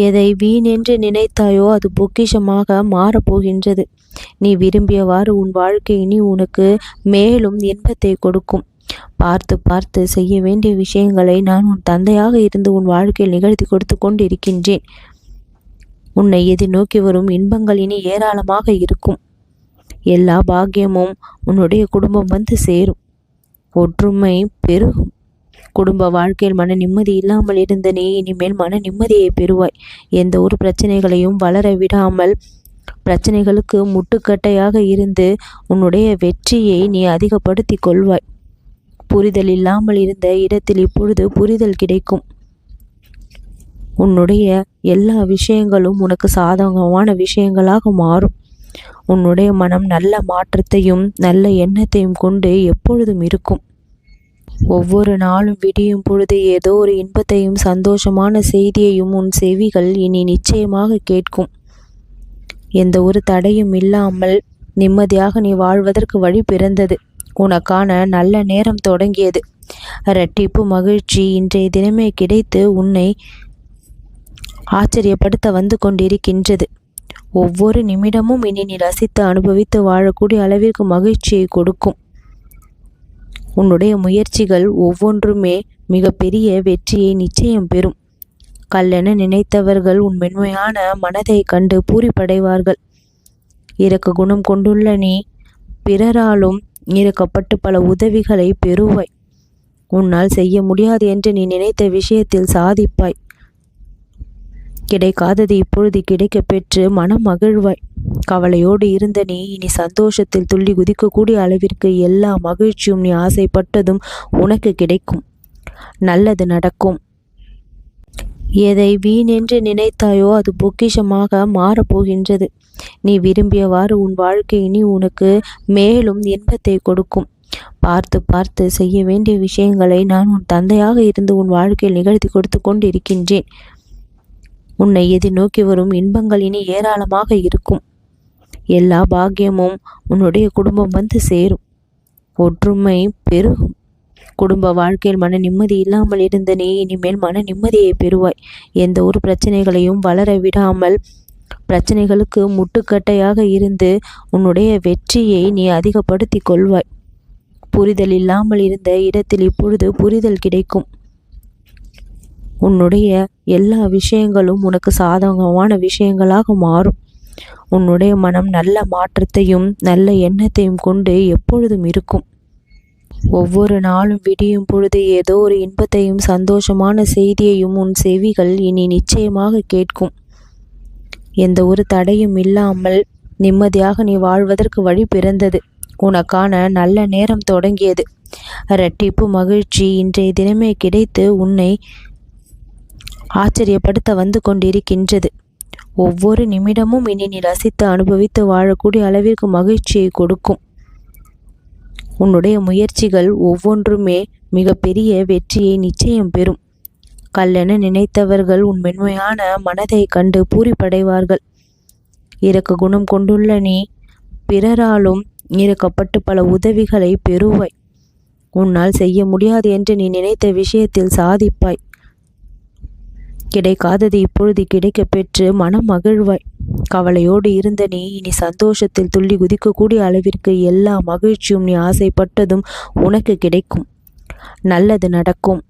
எதை வீணென்று நினைத்தாயோ அது பொக்கிஷமாக மாறப்போகின்றது. நீ விரும்பியவாறு உன் வாழ்க்கை இனி உனக்கு மேலும் இன்பத்தை கொடுக்கும். பார்த்து பார்த்து செய்ய வேண்டிய விஷயங்களை நான் உன் தந்தையாக இருந்து உன் வாழ்க்கையில் நிகழ்த்தி கொடுத்து கொண்டிருக்கின்றேன். உன்னை எதிர்நோக்கி வரும் இன்பங்கள் இனி ஏராளமாக இருக்கும். எல்லா பாக்கியமும் உன்னுடைய குடும்பம் வந்து சேரும். ஒற்றுமை பெருகும். குடும்ப வாழ்க்கையில் மன நிம்மதி இல்லாமல் இருந்த நீ இனிமேல் மன நிம்மதியை பெறுவாய். எந்த ஒரு பிரச்சனைகளையும் வளர விடாமல் பிரச்சனைகளுக்கு முட்டுக்கட்டையாக இருந்து உன்னுடைய வெற்றியை நீ அதிகப்படுத்தி கொள்வாய். புரிதல் இல்லாமல் இருந்த இடத்தில் இப்பொழுது புரிதல் கிடைக்கும். உன்னுடைய எல்லா விஷயங்களும் உனக்கு சாதகமான விஷயங்களாக மாறும். உன்னுடைய மனம் நல்ல மாற்றத்தையும் நல்ல எண்ணத்தையும் கொண்டு எப்பொழுதும் இருக்கும். ஒவ்வொரு நாளும் விடியும் பொழுது ஏதோ ஒரு இன்பத்தையும் சந்தோஷமான செய்தியையும் உன் செவிகள் இனி நிச்சயமாக கேட்கும். எந்த ஒரு தடையும் இல்லாமல் நிம்மதியாக நீ வாழ்வதற்கு வழி பிறந்தது. உனக்கான நல்ல நேரம் தொடங்கியது. இரட்டிப்பு மகிழ்ச்சி இன்றைய தினமே கிடைத்து உன்னை ஆச்சரியப்படுத்த வந்து கொண்டிருக்கின்றது. ஒவ்வொரு நிமிடமும் இனி நீ ரசித்து அனுபவித்து வாழக்கூடிய அளவிற்கு மகிழ்ச்சியை கொடுக்கும். உன்னுடைய முயற்சிகள் ஒவ்வொன்றுமே மிகப்பெரிய வெற்றியை நிச்சயம் பெறும். கல்லென நினைத்தவர்கள் உன் மென்மையான மனதை கண்டு பூரிப்படைவார்கள். இறக்க குணம் கொண்டுள்ள நீ பிறராலும் இறக்கப்பட்டு பல உதவிகளை பெறுவாய். உன்னால் செய்ய முடியாது என்று நீ நினைத்த விஷயத்தில் சாதிப்பாய். கிடைக்காதது இப்பொழுது கிடைக்க பெற்று மனம் மகிழ்வாய் கவலையோடு இருந்த நீ இனி சந்தோஷத்தில் துள்ளி குதிக்கக்கூடிய அளவிற்கு எல்லா மகிழ்ச்சியும் நீ ஆசைப்பட்டதும் உனக்கு கிடைக்கும். நல்லது நடக்கும். எதை வீணென்று நினைத்தாயோ அது பொக்கிஷமாக மாறப்போகின்றது நீ விரும்பியவாறு உன் வாழ்க்கை இனி உனக்கு மேலும் இன்பத்தை கொடுக்கும். பார்த்து பார்த்து செய்ய வேண்டிய விஷயங்களை நான் உன் தந்தையாக இருந்து உன் வாழ்க்கையில் நிகழ்த்தி கொடுத்து கொண்டிருக்கின்றேன். உன்னை எதிர்நோக்கி வரும் இன்பங்கள் இனி ஏராளமாக இருக்கும். எல்லா பாக்கியமும் உன்னுடைய குடும்பம் வந்து சேரும். ஒற்றுமை பெருகும். குடும்ப வாழ்க்கையில் மன நிம்மதி இல்லாமல் இருந்த நீ இனிமேல் மன நிம்மதியை பெறுவாய். எந்த ஒரு பிரச்சனைகளையும் வளர விடாமல் பிரச்சனைகளுக்கு முட்டுக்கட்டையாக இருந்து உன்னுடைய வெற்றியை நீ அதிகப்படுத்தி கொள்வாய். புரிதல் இல்லாமல் இருந்த இடத்தில் இப்பொழுது புரிதல் கிடைக்கும். உன்னுடைய எல்லா விஷயங்களும் உனக்கு சாதகமான விஷயங்களாக மாறும். உன்னுடைய மனம் நல்ல மாற்றத்தையும் நல்ல எண்ணத்தையும் கொண்டு எப்பொழுதும் இருக்கும். ஒவ்வொரு நாளும் விடியும் பொழுது ஏதோ ஒரு இன்பத்தையும் சந்தோஷமான செய்தியையும் உன் செவிகள் இனி நிச்சயமாக கேட்கும். எந்த ஒரு தடையும் இல்லாமல் நிம்மதியாக நீ வாழ்வதற்கு வழி பிறந்தது. உனக்கான நல்ல நேரம் தொடங்கியது. இரட்டிப்பு மகிழ்ச்சி இன்றைய தினமே கிடைத்து உன்னை ஆச்சரியப்படுத்த வந்து கொண்டிருக்கின்றது. ஒவ்வொரு நிமிடமும் இனி நீ ரசித்து அனுபவித்து வாழக்கூடிய அளவிற்கு மகிழ்ச்சியை கொடுக்கும். உன்னுடைய முயற்சிகள் ஒவ்வொன்றுமே மிகப்பெரிய வெற்றியை நிச்சயம் பெறும். கல்லென நினைத்தவர்கள் உன் மென்மையான மனதை கண்டு பூரிப்படைவார்கள். இறக்க குணம் கொண்டுள்ள நீ பிறராலும் இறக்கப்பட்டு பல உதவிகளை பெறுவாய். உன்னால் செய்ய முடியாது என்று நீ நினைத்த விஷயத்தில் சாதிப்பாய். கிடைக்காதது இப்பொழுது கிடைக்க பெற்று மனம் மகிழ்வாய் கவலையோடு இருந்த நீ இனி சந்தோஷத்தில் துள்ளி குதிக்கக்கூடிய அளவிற்கு எல்லா மகிழ்ச்சியும் நீ ஆசைப்பட்டதும் உனக்கு கிடைக்கும். நல்லது நடக்கும்.